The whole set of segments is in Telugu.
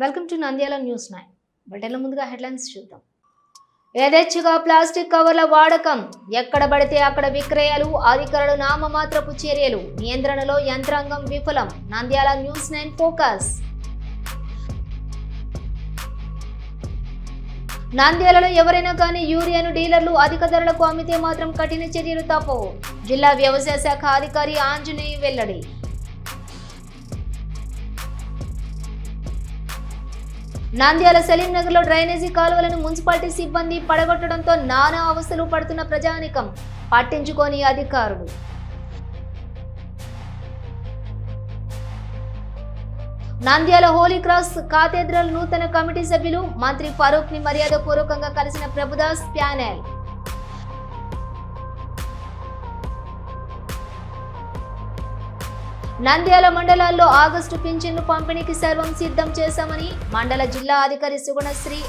Welcome to Nandyal news nine బటన్ల ముందుగా హెడ్లైన్స్ చూద్దాం. యథేచ్ఛగా ప్లాస్టిక్ కవర్ల వాడకం. ఎక్కడ పడితే అక్కడ విక్రయాలు అధికారులు నామమాత్రపు చర్యలు. నియంత్రణలో యంత్రాంగం విఫలం. నంద్యాల న్యూస్ నైన్ ఫోకస్ నంద్యాలలో ఎవరైనా కానీ యూరియాను డీలర్లు అధిక ధరలకు అమ్మితే మాత్రం కఠిన చర్యలు తప్పవు. జిల్లా వ్యవసాయ శాఖ అధికారి ఆంజనేయ వెల్లడి. నంద్యాల సలీంనగర్లో డ్రైనేజీ కాలువలను మున్సిపాలిటీ సిబ్బంది పడగొట్టడంతో నానా అవస్థలు పడుతున్న ప్రజానికం పట్టించుకోని అధికారులు. నంద్యాల హోలీ క్రాస్ కాథేడ్రల్ నూతన కమిటీ సభ్యులు మంత్రి ఫరూక్ని మర్యాదపూర్వకంగా కలిసిన ప్రభుదాస్ ప్యానెల్. నంద్యాల మండలాల్లో ఆగస్టు పింఛన్లు పంపిణీకి సర్వం సిద్ధం చేశామని మండల జిల్లా అధికారి సుగుణశ్రీ.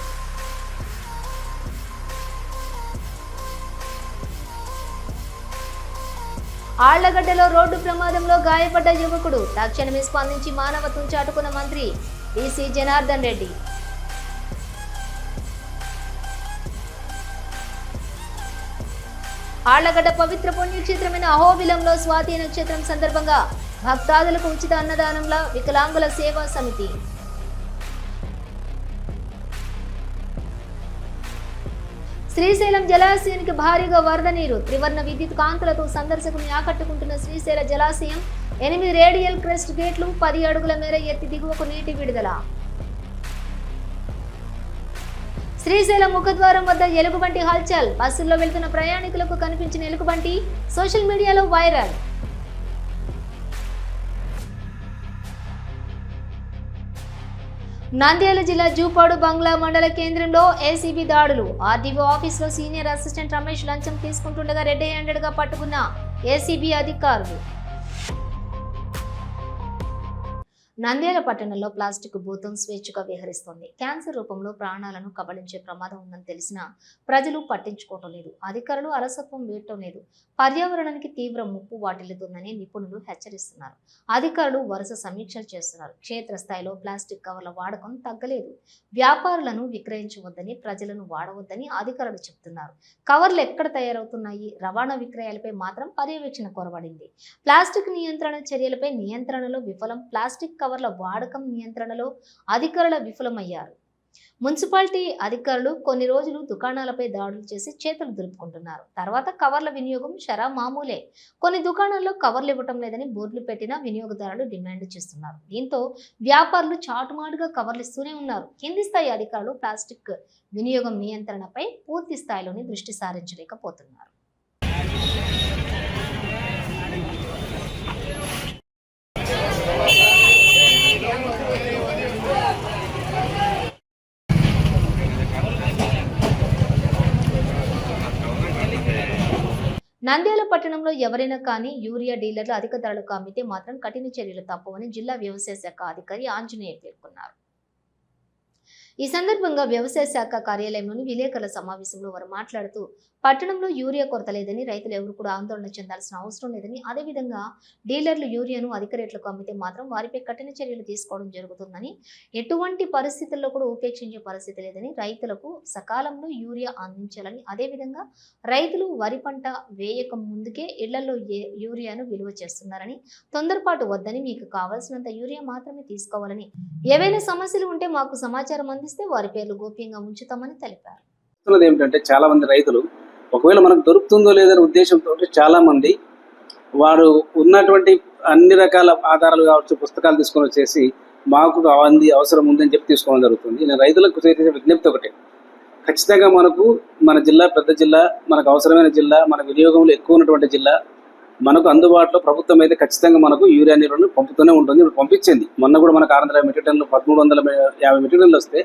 ఆళ్ళగడ్డలో రోడ్డు ప్రమాదంలో గాయపడ్డ యువకుడు తక్షణమే స్పందించి మానవత్వం చాటుకున్న మంత్రి బీసీ జనార్దన్ రెడ్డి. ఆళ్ళగడ్డ పవిత్ర పుణ్యక్షేత్రమైన అహోబిలంలో స్వాతి నక్షత్రం సందర్భంగా భక్తాదులకు ఉచిత అన్నదానంలా వికలాంగుల సేవా సమితి. శ్రీశైలం జలాశయానికి భారీగా వరద నీరు త్రివర్ణ విద్యుత్ కాంతులతో సందర్శకుని ఆకట్టుకుంటున్న శ్రీశైల జలాశయం ఎనిమిది రేడియల్ క్రెస్ట్ గేట్లు పది అడుగుల మేర ఎత్తి దిగువకు నీటి విడుదల. శ్రీశైలం ముఖద్వారం వద్ద ఎలుగుబంటి హల్చల్ బస్సుల్లో వెళ్తున్న ప్రయాణికులకు కనిపించిన ఎలుగుబంటి సోషల్ మీడియాలో వైరల్. నంద్యాల జిల్లా జూపాడు బంగ్లా మండల కేంద్రంలో ఏసీబీ దాడులు. ఆర్డీఓ ఆఫీసులో సీనియర్ అసిస్టెంట్ రమేష్ లంచం తీసుకుంటుండగా రెడ్ హ్యాండెడ్గా పట్టుకున్న ఏసీబీ అధికారులు. నంద్యాల పట్టణంలో ప్లాస్టిక్ భూతం స్వేచ్ఛగా విహరిస్తోంది. క్యాన్సర్ రూపంలో ప్రాణాలను కబళించే ప్రమాదం ఉందని తెలిసినా ప్రజలు పట్టించుకోవటం లేదు. అధికారులు అలసత్వం వేయటం లేదు. పర్యావరణానికి తీవ్ర ముప్పు వాటిల్లుతుందని నిపుణులు హెచ్చరిస్తున్నారు. అధికారులు వరుస సమీక్షలు చేస్తున్నారు. క్షేత్రస్థాయిలో ప్లాస్టిక్ కవర్ల వాడకం తగ్గలేదు. వ్యాపారులను విక్రయించవద్దని ప్రజలను వాడవద్దని అధికారులు చెబుతున్నారు. కవర్లు ఎక్కడ తయారవుతున్నాయి? రవాణా విక్రయాలపై మాత్రం పర్యవేక్షణ కొరబడింది. ప్లాస్టిక్ నియంత్రణ చర్యలపై నియంత్రణలో విఫలం ప్లాస్టిక్ కవర్ల వాడకం నియంత్రణలో అధికారులు విఫలమయ్యారు. మున్సిపాలిటీ అధికారులు కొన్ని రోజులు దుకాణాలపై దాడులు చేసి చేతులు దులుపుకుంటున్నారు. తర్వాత కవర్ల వినియోగం షరా మామూలే. కొన్ని దుకాణాల్లో కవర్లు ఇవ్వటం లేదని బోర్డులు పెట్టినా వినియోగదారులు డిమాండ్ చేస్తున్నారు. దీంతో వ్యాపారులు చాటుమాటుగా కవర్లు ఇస్తూనే ఉన్నారు. కింది స్థాయి అధికారులు ప్లాస్టిక్ వినియోగం నియంత్రణపై పూర్తి స్థాయిలోని దృష్టి సారించలేకపోతున్నారు. నంద్యాల పట్టణంలో ఎవరైనా కానీ యూరియా డీలర్లు అధిక ధరలకు అమ్మితే మాత్రం కఠిన చర్యలు తప్పవని జిల్లా వ్యవసాయ శాఖ అధికారి ఆంజనేయ పేర్కొన్నారు. ఈ సందర్భంగా వ్యవసాయ శాఖ కార్యాలయంలోని విలేకరుల సమావేశంలో వారు మాట్లాడుతూ పట్టణంలో యూరియా కొరత లేదని రైతులు ఎవరు కూడా ఆందోళన చెందాల్సిన అవసరం లేదని అదేవిధంగా డీలర్లు యూరియాను అధిక రేట్లకు అమ్మితే మాత్రం వారిపై కఠిన చర్యలు తీసుకోవడం జరుగుతుందని ఎటువంటి పరిస్థితుల్లో కూడా ఉపేక్షించే పరిస్థితి లేదని రైతులకు సకాలంలో యూరియా అందించాలని అదేవిధంగా రైతులు వరి పంట వేయక ముందుకే ఇళ్ళలో యూరియాను విలువ చేస్తున్నారని తొందరపాటు వద్దని మీకు కావాల్సినంత యూరియా మాత్రమే తీసుకోవాలని ఏవైనా సమస్యలు ఉంటే మాకు సమాచారం అందిస్తే వారి పేర్లు గోప్యంగా ఉంచుతామని తెలిపారు. ఏమిటంటే చాలా మంది రైతులు ఒకవేళ మనకు దొరుకుతుందో లేదనే ఉద్దేశంతో చాలామంది వారు ఉన్నటువంటి అన్ని రకాల ఆధారాలు కావచ్చు పుస్తకాలు తీసుకొని వచ్చేసి మాకు అంది అవసరం ఉందని చెప్పి తీసుకోవడం జరుగుతుంది. నేను రైతులకు చేసే విజ్ఞప్తి ఒకటే. ఖచ్చితంగా మనకు మన జిల్లా పెద్ద జిల్లా మనకు అవసరమైన జిల్లా మన వినియోగంలో ఎక్కువ ఉన్నటువంటి జిల్లా మనకు అందుబాటులో ప్రభుత్వం అయితే ఖచ్చితంగా మనకు యూరియా నీరులను పంపుతూనే ఉంటుంది. ఇప్పుడు పంపించింది. మొన్న కూడా మనకు ఆరు వందల మెట్రిక్ టన్నులు పదమూడు వందల యాభై మెట్రిక్ టన్నులు వస్తే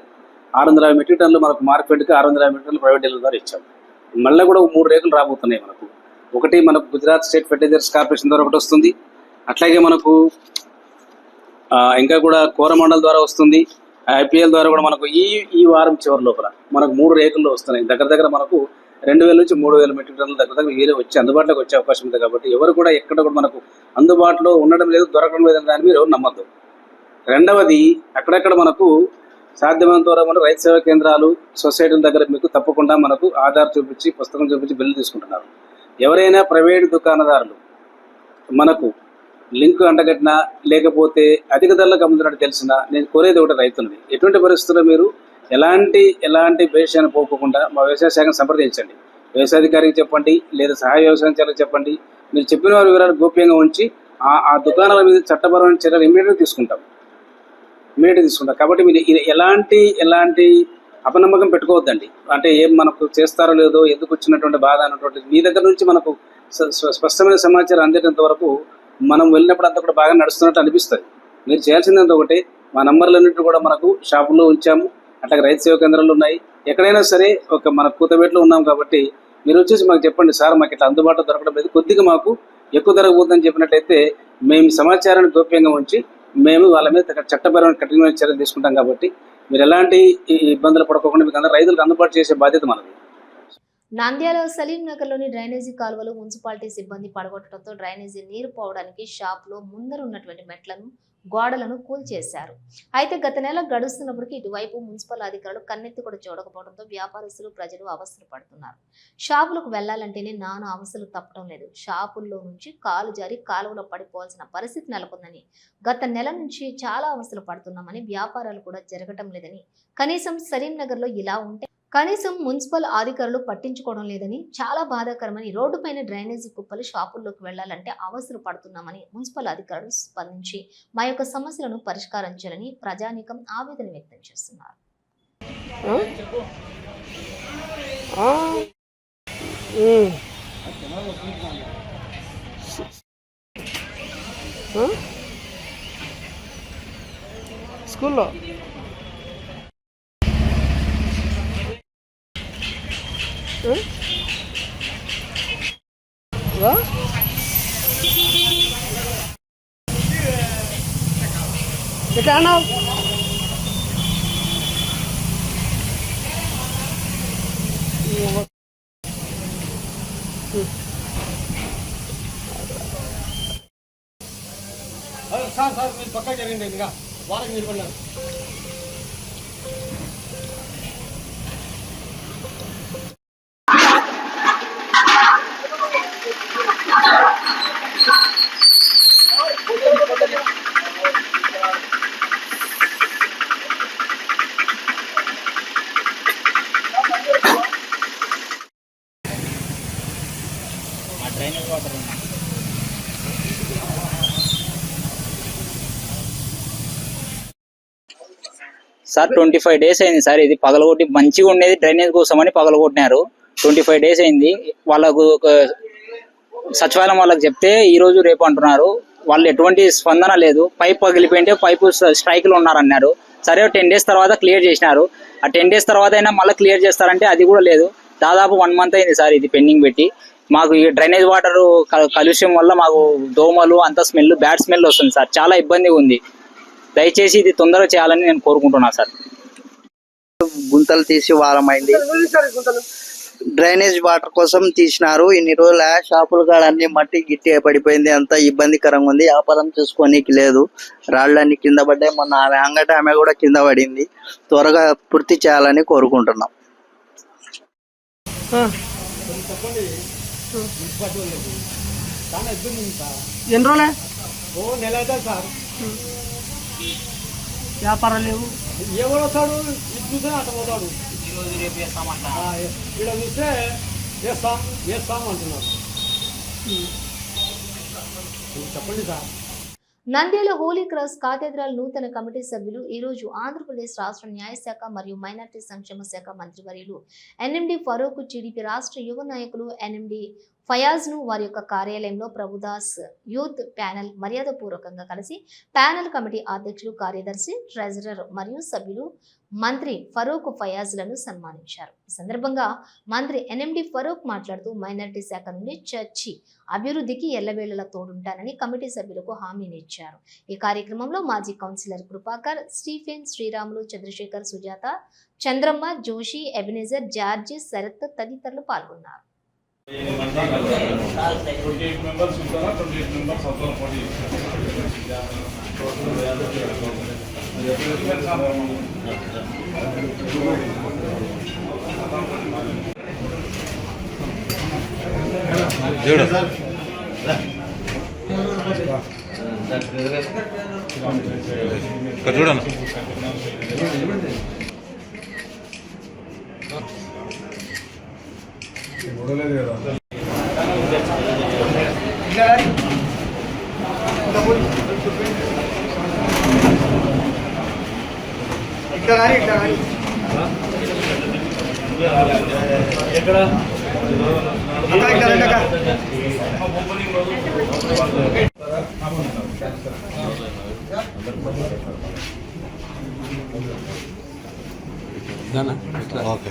ఆరు వందల యాభై మెట్రిక్ టన్నులు మనకు మార్కెట్కి ఆరు వందల యాభై మెట్రిక్ టన్నులు ప్రైవేట్ డీలర్ ద్వారా ఇచ్చాము మళ్ళీ కూడా ఒక మూడు రేకులు రాబోతున్నాయి మనకు. ఒకటి మనకు గుజరాత్ స్టేట్ ఫెర్టిలైజర్స్ కార్పొరేషన్ ద్వారా ఒకటి వస్తుంది. అట్లాగే మనకు ఇంకా కూడా కోరమండల్ ద్వారా వస్తుంది. ఐపీఎల్ ద్వారా కూడా మనకు ఈ ఈ వారం చివరి లోపల మనకు మూడు రేకుల్లో వస్తున్నాయి. దగ్గర దగ్గర మనకు రెండు వేల నుంచి మూడు వేల మెట్రిక్ టన్నుల దగ్గర దగ్గర వేరే వచ్చి అందుబాటులోకి వచ్చే అవకాశం ఉంది కాబట్టి ఎవరు కూడా ఎక్కడ కూడా మనకు అందుబాటులో ఉండడం లేదు దొరకడం లేదు అని దాన్ని మీరు నమ్మద్దు. రెండవది అక్కడక్కడ మనకు సాధ్యమైనంత వరకు మన రైతు సేవా కేంద్రాలు సొసైటీల దగ్గర మీకు తప్పకుండా మనకు ఆధార్ చూపించి పుస్తకం చూపించి బిల్లు తీసుకుంటున్నారు. ఎవరైనా ప్రైవేట్ దుకాణదారులు మనకు లింక్ అండగట్టినా లేకపోతే అధిక ధరలకు అమ్ముతున్నట్టు తెలిసినా నేను కోరేది ఒకటి రైతులని ఎటువంటి పరిస్థితుల్లో మీరు ఎలాంటి ఎలాంటి భేషాన్ని పోకుండా మా వ్యవసాయ శాఖను సంప్రదించండి. వ్యవసాయాధికారికి చెప్పండి లేదా సహాయ వ్యవసాయం శాఖకు చెప్పండి. మీరు చెప్పిన వారి వివరాలు గోప్యంగా ఉంచి ఆ ఆ దుకాణాల మీద చట్టపరమైన చర్యలు ఇమీడియట్గా తీసుకుంటాం. మీడియా తీసుకుంటాం కాబట్టి మీరు ఇది ఎలాంటి ఎలాంటి అపనమ్మకం పెట్టుకోవద్దండి. అంటే ఏం మనకు చేస్తారో లేదో ఎందుకు వచ్చినటువంటి బాధ అన్నటువంటి మీ దగ్గర నుంచి మనకు స్పష్టమైన సమాచారం అందేటంత వరకు మనం వెళ్ళినప్పుడు అంతా కూడా బాగా నడుస్తున్నట్టు అనిపిస్తుంది. మీరు చేయాల్సిందంత ఒకటి మా నంబర్లన్నింటి కూడా మనకు షాపుల్లో ఉంచాము. అట్లాగే రైతు సేవా కేంద్రాలు ఉన్నాయి. ఎక్కడైనా సరే ఒక మన కూతబేట్లో ఉన్నాం కాబట్టి మీరు వచ్చేసి మాకు చెప్పండి సార్ మాకు ఇట్లా అందుబాటులో దొరకడం లేదు. కొద్దిగా మాకు ఎక్కువ ధర పోతుందని చెప్పినట్టయితే మేము సమాచారాన్ని గోప్యంగా ఉంచి మేము వాళ్ళ మీద తగ్గ చట్టపరమైన కఠినమైన చర్యలు తీసుకుంటాం కాబట్టి మీరు ఎలాంటి ఈ ఇబ్బందులు పడుకోకుండా మీకు అందరూ రైతులకు అందుబాటు చేసే బాధ్యత మనది. నంద్యాల సలీం నగర్లోని డ్రైనేజీ కాలువలు మున్సిపాలిటీ సిబ్బంది పడగొట్టడంతో డ్రైనేజీ నీరు పోవడానికి షాప్లో ముందర ఉన్నటువంటి మెట్లను గోడలను కూల్చేశారు. అయితే గత నెల గడుస్తున్నప్పటికీ ఇటువైపు మున్సిపల్ అధికారులు కన్నెత్తి కూడా చూడకపోవడంతో వ్యాపారస్తులు ప్రజలు అవస్థలు పడుతున్నారు. షాపులకు వెళ్ళాలంటేనే నానా అవస్థలు తప్పడం లేదు. షాపుల్లో నుంచి కాలు జారి కాలువలో పడిపోవాల్సిన పరిస్థితి నెలకొందని గత నెల నుంచి చాలా అవస్థలు పడుతున్నామని వ్యాపారాలు కూడా జరగటం లేదని కనీసం సరీంనగర్లో ఇలా ఉంటే కనీసం మున్సిపల్ అధికారులు పట్టించుకోవడం లేదని చాలా బాధాకరమని రోడ్డుపైన డ్రైనేజీ కుప్పలు షాపుల్లోకి వెళ్ళాలంటే అవసరం పడుతున్నామని మున్సిపల్ అధికారులు స్పందించి మా యొక్క సమస్యలను పరిష్కరించాలని ప్రజానీకం ఆవేదన వ్యక్తం చేస్తున్నారు. స్కూల్లో? ఎట్లా అన్నావు సార్ సార్ మీరు పక్కా జరిగింది ఇంకా వాళ్ళకి నిలబడినారు సార్ ట్వంటీ ఫైవ్ డేస్ అయింది సార్. ఇది పగలగొట్టి మంచిగా ఉండేది డ్రైనేజ్ కోసం అని పగలగొట్టినారు. ట్వంటీ ఫైవ్ డేస్ అయింది. వాళ్ళకు ఒక సచివాలయం వాళ్ళకి చెప్తే ఈ రోజు రేపు అంటున్నారు. వాళ్ళు ఎటువంటి స్పందన లేదు. పైప్ పగిలిపోయింటే పైపు స్ట్రైక్లో ఉన్నారన్నారు. సరే టెన్ డేస్ తర్వాత క్లియర్ చేసినారు. ఆ టెన్ డేస్ తర్వాత అయినా మళ్ళీ క్లియర్ చేస్తారంటే అది కూడా లేదు. దాదాపు వన్ మంత్ అయింది సార్ ఇది పెండింగ్ పెట్టి. మాకు ఈ డ్రైనేజ్ వాటర్ కలుష్యం వల్ల మాకు దోమలు అంత స్మెల్ బ్యాడ్ స్మెల్ వస్తుంది సార్. చాలా ఇబ్బందిగా ఉంది. దయచేసి ఇది తొందరగా చేయాలని నేను కోరుకుంటున్నాను సార్. గుంతలు తీసి వారమైంది. డ్రైనేజ్ వాటర్ కోసం తీసినారు. ఇన్ని రోజుల షాపుల కాడ అన్ని మట్టి గిట్టి పడిపోయింది. అంతా ఇబ్బందికరంగా ఉంది. వ్యాపారం చేసుకోనీకి లేదు. రాళ్ళన్ని కింద పడ్డాయి. మొన్న ఆమె అంగట ఆమె కూడా కింద పడింది. త్వరగా పూర్తి చేయాలని కోరుకుంటున్నాం. ఎన్ని రోజులే? ఓ నెల అవుతుంది సార్. వ్యాపారాలు లేవు. ఎవడు వస్తాడు ఇది చూస్తే అట్ట పోతాడు ఆ, ఇక్కడ చూస్తే వేస్తాం వేస్తాం అంటున్నారు చెప్పండి sir. Nandyal holy cross cathedral నూతన కమిటీ సభ్యులు ఈ రోజు ఆంధ్రప్రదేశ్ రాష్ట్ర న్యాయశాఖ మరియు మైనార్టీ సంక్షేమ శాఖ మంత్రివర్యులు ఎన్ఎండి ఫరూక్ టీడీపీ రాష్ట్ర యువ నాయకులు ఎన్ఎండి ఫయాజ్ను వారి యొక్క కార్యాలయంలో ప్రభుదాస్ యూత్ ప్యానెల్ మర్యాదపూర్వకంగా కలిసి ప్యానెల్ కమిటీ అధ్యక్షులు కార్యదర్శి ట్రెజరర్ మరియు సభ్యులు మంత్రి ఫరూక్ ఫయాజ్లను సన్మానించారు. ఈ సందర్భంగా మంత్రి ఎన్ఎండి ఫరూక్ మాట్లాడుతూ మైనారిటీ శాఖ నుండి చర్చి అభివృద్ధికి ఎల్లవేళలా తోడుంటానని కమిటీ సభ్యులకు హామీని ఇచ్చారు ఈ కార్యక్రమంలో మాజీ councillor Kripakar Stephen Sriramulu Chandrasekhar Sujatha Chandramma Joshi Ebenezer George Sarath తదితరులు పాల్గొన్నారు. ట్వంటీ ఎయిట్ మెంబర్స్ ఉంటారా ట్వంటీ ఎయిట్ మెంబర్స్ అందరూ పోటీ చేస్తారు ఇక్కడ చూడన్న ఓకే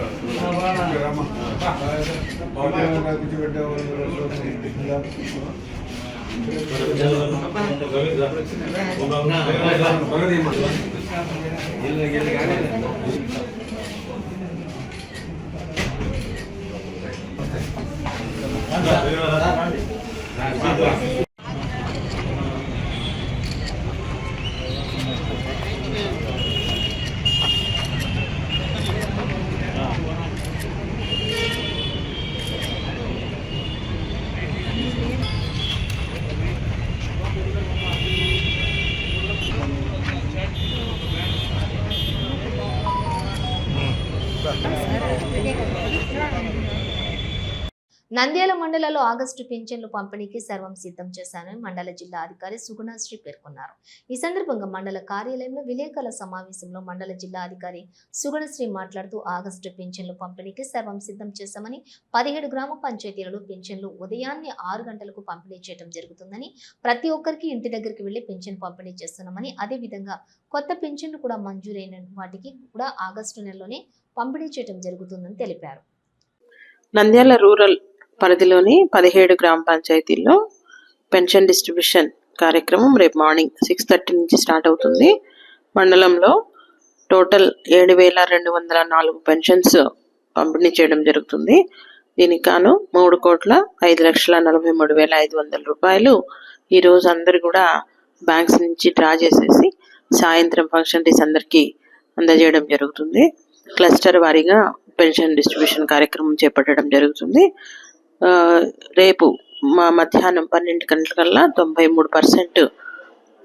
దిగు నంద్యాల మండలంలో ఆగస్టు పింఛన్లు పంపిణీకి సర్వం సిద్ధం చేశానని మండల జిల్లా అధికారి సుగుణశ్రీ పేర్కొన్నారు. ఈ సందర్భంగా మండల కార్యాలయంలో విలేకరుల సమావేశంలో మండల జిల్లా అధికారి సుగుణశ్రీ మాట్లాడుతూ ఆగస్టు పింఛన్లు పంపిణీకి సర్వం సిద్ధం చేశామని పదిహేడు గ్రామ పంచాయతీలలో పింఛన్లు ఉదయాన్నే ఆరు గంటలకు పంపిణీ చేయడం జరుగుతుందని ప్రతి ఒక్కరికి ఇంటి దగ్గరికి వెళ్ళి పింఛన్ పంపిణీ చేస్తున్నామని అదే విధంగా కొత్త పింఛన్లు కూడా మంజూరైన వాటికి కూడా ఆగస్టు నెలలోనే పంపిణీ చేయడం జరుగుతుందని తెలిపారు. నంద్యాల రూరల్ పరిధిలోని పదిహేడు గ్రామ పంచాయతీల్లో పెన్షన్ డిస్ట్రిబ్యూషన్ కార్యక్రమం రేపు మార్నింగ్ సిక్స్ థర్టీ నుంచి స్టార్ట్ అవుతుంది. మండలంలో టోటల్ ఏడు వేల రెండు వందల నాలుగు పెన్షన్స్ పంపిణీ చేయడం జరుగుతుంది. దీనికి గాను మూడు కోట్ల ఐదు లక్షల నలభై మూడు వేల ఐదు వందల రూపాయలు ఈరోజు అందరు కూడా బ్యాంక్స్ నుంచి డ్రా చేసేసి సాయంత్రం ఫంక్షన్ డేస్ అందరికీ అందజేయడం జరుగుతుంది. క్లస్టర్ వారీగా పెన్షన్ డిస్ట్రిబ్యూషన్ కార్యక్రమం చేపట్టడం జరుగుతుంది. రేపు మా మధ్యాహ్నం పన్నెండు గంటలకల్లా తొంభై మూడు పర్సెంట్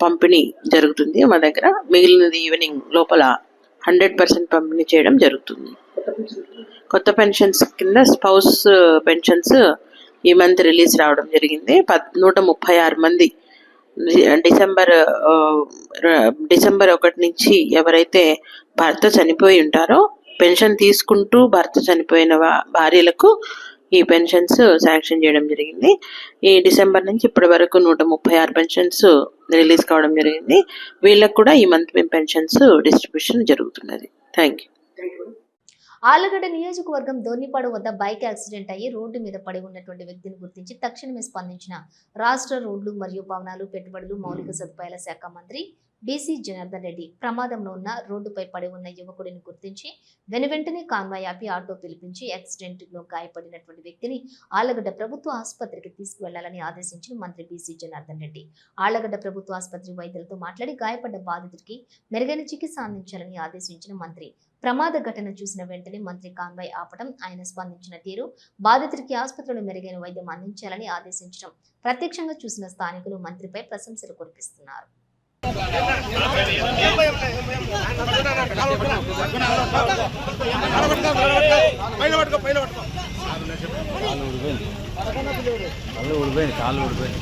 పంపిణీ జరుగుతుంది మా దగ్గర. మిగిలినది ఈవినింగ్ లోపల హండ్రెడ్ పర్సెంట్ పంపిణీ చేయడం జరుగుతుంది. కొత్త పెన్షన్స్ కింద స్పౌస్ పెన్షన్స్ ఈ మంత్ రిలీజ్ రావడం జరిగింది. పద్ నూట ముప్పై ఆరు మంది డిసెంబర్ డిసెంబర్ ఒకటి నుంచి ఎవరైతే భర్త చనిపోయి ఉంటారో పెన్షన్ తీసుకుంటూ భర్త చనిపోయిన భార్యలకు ఈ పెన్షన్స్ శాంక్షన్ చేయడం జరిగింది. ఈ డిసెంబర్ నుంచి ఇప్పటి వరకు నూట ముప్పై ఆరు పెన్షన్స్ రిలీజ్ కావడం జరిగింది. వీళ్ళకు కూడా ఈ మంత్ మేము పెన్షన్స్ డిస్ట్రిబ్యూషన్ జరుగుతున్నది. Thank you. ఆలగడ్డ నియోజకవర్గం దోర్నిపాడు వద్ద బైక్ యాక్సిడెంట్ అయ్యి రోడ్డు మీద పడి ఉన్నటువంటి వ్యక్తిని గుర్తించి తక్షణమే స్పందించిన రాష్ట్ర రోడ్లు మరియు భవనాలు పెట్టుబడులు మౌలిక సదుపాయాల శాఖ మంత్రి బీసీ జనార్దన్ రెడ్డి ప్రమాదంలో ఉన్న రోడ్డుపై పడి ఉన్న యువకుడిని గుర్తించి వెనువెంటనే కాన్వాయ్ ఆపి ఆటో పిలిపించి యాక్సిడెంట్లో గాయపడినటువంటి వ్యక్తిని ఆలగడ్డ ప్రభుత్వ ఆసుపత్రికి తీసుకువెళ్ళాలని ఆదేశించిన మంత్రి బీసీ జనార్దన్ రెడ్డి. ఆళ్ళగడ్డ ప్రభుత్వ ఆసుపత్రి వైద్యులతో మాట్లాడి గాయపడ్డ బాధితుడికి మెరుగైన చికిత్స అందించాలని ఆదేశించిన మంత్రి. ప్రమాద ఘటన చూసిన వెంటనే మంత్రి కాన్వాయ్ ఆపడం ఆయన స్పందించిన తీరు బాధితుడికి ఆసుపత్రిలో మెరుగైన వైద్యం అందించాలని ఆదేశించడం ప్రత్యక్షంగా చూసిన స్థానికులు మంత్రిపై ప్రశంసలు కురిపిస్తున్నారు. కాళ్ళు ఊడిపోయింది కాళ్ళు ఊడిపోయింది.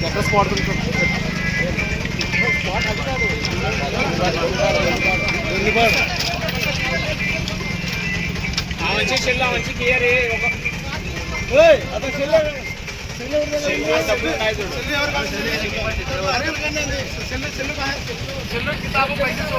ఎక్కడ స్పాట్ మంచి చెల్ల మంచి కేర్ అతను చెల్ల చెల్లె చెల్లె చెల్లె కితాబు పైసలు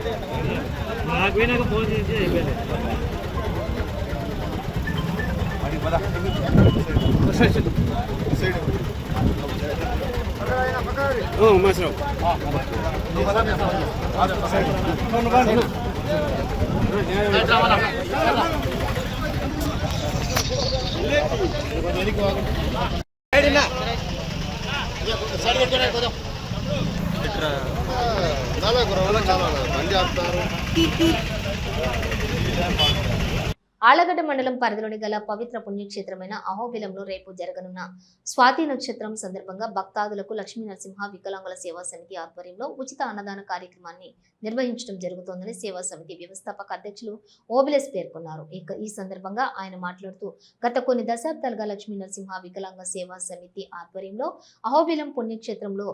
ఉన్నాయి. ఆ. బుక్కు డబ్బులు ఉన్నాయి. డెబ్బై రెండు. డెబ్బై ఆరు. ఆళ్ళగడ్డ మండలం పరిధిలోని గల పవిత్ర పుణ్యక్షేత్రమైన అహోబిలంలో రేపు జరగనున్న స్వాతి నక్షత్రం సందర్భంగా భక్తాదులకు లక్ష్మీ నరసింహ వికలాంగుల సేవా సమితి ఆధ్వర్యంలో ఉచిత అన్నదాన కార్యక్రమాన్ని నిర్వహించడం జరుగుతోందని సేవా సమితి వ్యవస్థాపక అధ్యక్షులు ఓబిలెస్ పేర్కొన్నారు ఇక ఈ సందర్భంగా ఆయన మాట్లాడుతూ గత కొన్ని దశాబ్దాలుగా లక్ష్మీ నరసింహ వికలాంగ సేవా సమితి ఆధ్వర్యంలో అహోబిలం పుణ్యక్షేత్రంలో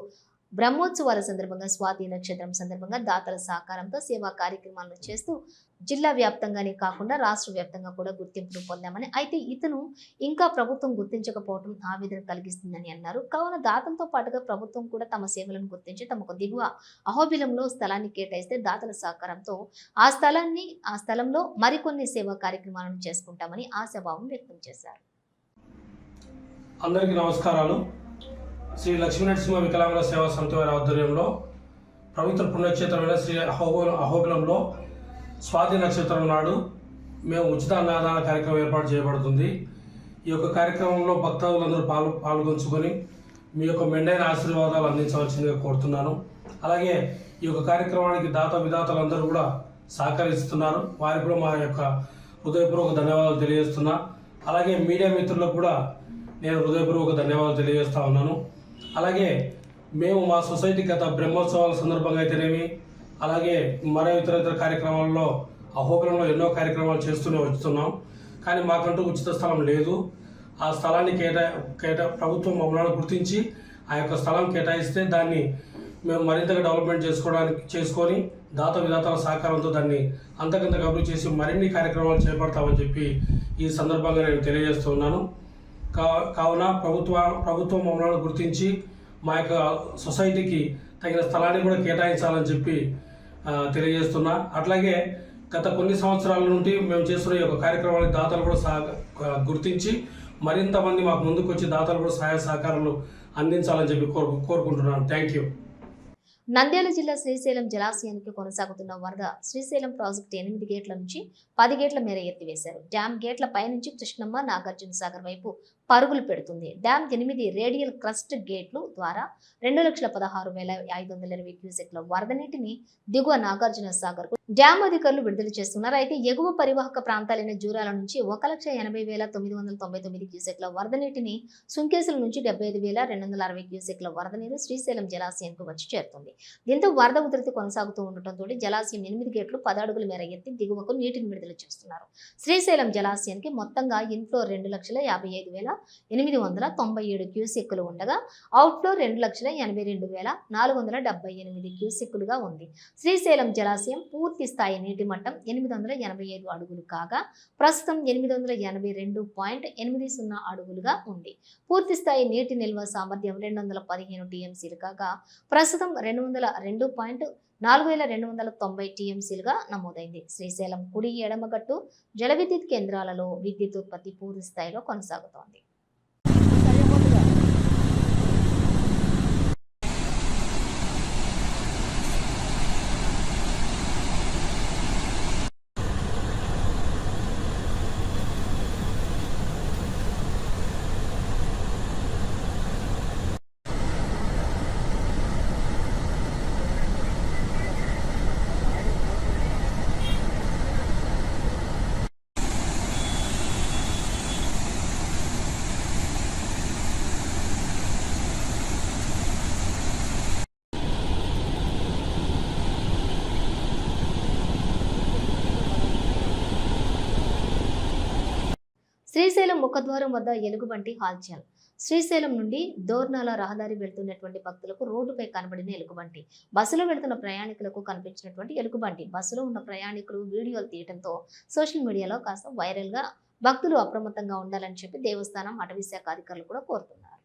బ్రహ్మోత్సవాల సందర్భంగా స్వాతి నక్షత్రం సందర్భంగా దాతల సహకారంతో సేవా కార్యక్రమాలను చేస్తూ జిల్లా వ్యాప్తంగానే కాకుండా రాష్ట్ర వ్యాప్తంగా కూడా గుర్తింపును పొందామని అయితే ఇతను ఇంకా ప్రభుత్వం గుర్తించకపోవడం ఆవేదన కలిగిస్తుందని అన్నారు. కావున దాతలతో పాటుగా ప్రభుత్వం కూడా తమ సేవలను గుర్తించి తమకు దిగువ అహోబిలంలో స్థలాన్ని కేటాయిస్తే దాతల సహకారంతో ఆ స్థలాన్ని ఆ స్థలంలో మరికొన్ని సేవా కార్యక్రమాలను చేసుకుంటామని ఆశాభావం వ్యక్తం చేశారు. అందరికీ నమస్కారాలు. శ్రీ లక్ష్మీనరసింహ వికలాంగుల సేవా సమితి వారి ఆధ్వర్యంలో పవిత్ర పుణ్యక్షేత్రమైన శ్రీ అహోబ అహోబిలంలో స్వాతి నక్షత్రం నాడు మేము ఉచిత అన్నదాన కార్యక్రమం ఏర్పాటు చేయబడుతుంది. ఈ యొక్క కార్యక్రమంలో భక్తులందరూ పాలు పాల్గొంచుకొని మీ యొక్క మెండైన ఆశీర్వాదాలు అందించవలసిందిగా కోరుతున్నాను. అలాగే ఈ యొక్క కార్యక్రమానికి దాత విధాతలందరూ కూడా సహకరిస్తున్నారు. వారికి కూడా మా యొక్క హృదయపూర్వక ధన్యవాదాలు తెలియజేస్తున్నా. అలాగే మీడియా మిత్రులకు కూడా నేను హృదయపూర్వక ధన్యవాదాలు తెలియజేస్తా ఉన్నాను. అలాగే మేము మా సొసైటీ గత బ్రహ్మోత్సవాల సందర్భంగా అయితేనేమి అలాగే మరో ఇతర ఇతర కార్యక్రమాల్లో అహోబలంలో ఎన్నో కార్యక్రమాలు చేస్తూనే వస్తున్నాం. కానీ మాకంటూ ఉచిత స్థలం లేదు. ఆ స్థలాన్ని కేటా కేటా ప్రభుత్వం మమ్మల్ని గుర్తించి ఆ యొక్క స్థలం కేటాయిస్తే దాన్ని మేము మరింతగా డెవలప్మెంట్ చేసుకోవడానికి చేసుకొని దాత విధాతల సహకారంతో దాన్ని అంతకంత అభివృద్ధి చేసి మరిన్ని కార్యక్రమాలు చేపడతామని చెప్పి ఈ సందర్భంగా నేను తెలియజేస్తున్నాను కావున ప్రభుత్వ ప్రభుత్వం మమ్మల్ని గుర్తించి మా యొక్క సొసైటీకి తగిన స్థలాన్ని కూడా కేటాయించాలని చెప్పి తెలియజేస్తున్నా. అట్లాగే గత కొన్ని సంవత్సరాల నుండి మేము చేస్తున్న ఈ యొక్క కార్యక్రమానికి దాతలు కూడా సహ గుర్తించి మరింత మంది మాకు ముందుకు వచ్చి దాతలు కూడా సహాయ సహకారాలు అందించాలని చెప్పి కోరు కోరుకుంటున్నాను. Thank you. నంద్యాల జిల్లా శ్రీశైలం జలాశయానికి కొనసాగుతున్న వరద శ్రీశైలం ప్రాజెక్టు ఎనిమిది గేట్ల నుంచి పది గేట్ల మేర ఎత్తివేశారు. డ్యామ్ గేట్ల పైనుంచి కృష్ణమ్మ నాగార్జున సాగర్ వైపు పరుగులు పెడుతుంది. డ్యామ్ ఎనిమిది రేడియల్ క్రస్ట్ గేట్లు ద్వారా రెండు లక్షల పదహారు వేల ఐదు వందల ఇరవై క్యూసెక్ల వరద నీటిని దిగువ నాగార్జున సాగర్కు అధికారులు విడుదల చేస్తున్నారు. అయితే ఎగువ పరివాహక ప్రాంతాలైన జూరాల నుంచి ఒక లక్ష ఎనభై వేల తొమ్మిది వందల తొంభై తొమ్మిది క్యూసెక్ల వరద నీటిని సుంకేసుల నుంచి డెబ్బై ఐదు వేల రెండు వందల అరవై క్యూసెక్ల వరద నీరు శ్రీశైలం జలాశయానికి వచ్చి చేరుతుంది. దీంతో వరద ఉధృతి కొనసాగుతూ ఉండటంతో జలాశయం ఎనిమిది గేట్లు పదాడుగుల మేర ఎత్తి దిగువకు నీటిని విడుదల చేస్తున్నారు. శ్రీశైలం జలాశయానికి మొత్తంగా ఇన్ఫ్లో రెండు లక్షల యాభై ఐదు వేల ఎనిమిది వందల తొంభై ఏడు క్యూసెక్కులు ఉండగా అవుట్ఫ్లో రెండు లక్షల ఎనభై రెండు వేల నాలుగు వందల డెబ్బై ఎనిమిది క్యూసెక్కులుగా ఉంది. శ్రీశైలం జలాశయం పూర్తి స్థాయి నీటి మట్టం ఎనిమిది వందల ఎనభై ఐదు అడుగులు కాగా ప్రస్తుతం ఎనిమిది వందల ఎనభై రెండు పాయింట్ ఎనిమిది సున్నా అడుగులుగా ఉంది. పూర్తి స్థాయి నీటి నిల్వ సామర్థ్యం రెండు వందల పదిహేను టీఎంసీలు కాగా ప్రస్తుతం రెండు వందల రెండు పాయింట్ నాలుగు వేల రెండు వందల తొంభై టీఎంసీలుగా నమోదైంది. శ్రీశైలం కుడి ఎడమగట్టు జల విద్యుత్ కేంద్రాలలో విద్యుత్ ఉత్పత్తి పూర్తి స్థాయిలో కొనసాగుతోంది. శ్రీశైలం ముఖద్వారం వద్ద ఎలుగుబంటి హాల్చల్. శ్రీశైలం నుండి దోర్నాల రహదారి వెళ్తున్నటువంటి భక్తులకు రోడ్డుపై కనబడిన ఎలుగుబంటి. బస్సులో వెళ్తున్న ప్రయాణికులకు కనిపించినటువంటి ఎలుగుబంటి. బస్సులో ఉన్న ప్రయాణికులు వీడియోలు తీయడంతో సోషల్ మీడియాలో కాస్త వైరల్గా భక్తులు అప్రమత్తంగా ఉండాలని చెప్పి దేవస్థానం అటవీ శాఖ అధికారులు కూడా కోరుతున్నారు.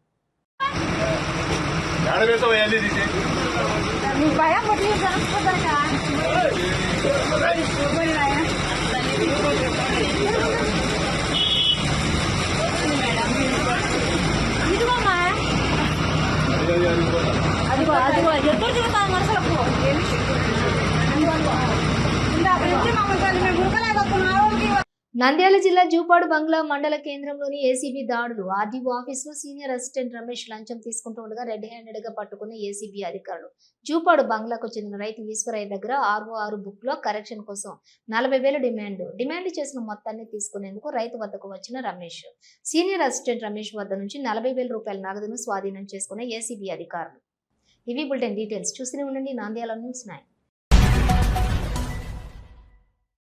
నంద్యాల జిల్లా జూపాడు బంగ్లా మండల కేంద్రంలోని ఏసీబీ దాడులు. ఆర్డీఓ ఆఫీసులో సీనియర్ అసిస్టెంట్ రమేష్ లంచం తీసుకుంటుండగా రెడ్ హ్యాండెడ్గా పట్టుకున్న ఏసీబీ అధికారులు. జూపాడు బంగ్లాకు చెందిన రైతు ఈశ్వరయ్య దగ్గర ఆర్ఓఆర్ బుక్లో కరెక్షన్ కోసం నలభై వేల డిమాండ్. డిమాండ్ చేసిన మొత్తాన్ని తీసుకునేందుకు రైతు వద్దకు వచ్చిన రమేష్. సీనియర్ అసిస్టెంట్ రమేష్ వద్ద నుంచి నలభై వేల రూపాయల నగదును స్వాధీనం చేసుకున్న ఏసీబీ అధికారులు. ఇవి బులెటిన్ డీటెయిల్స్. చూస్తూనే ఉండండి. Nandyal news nine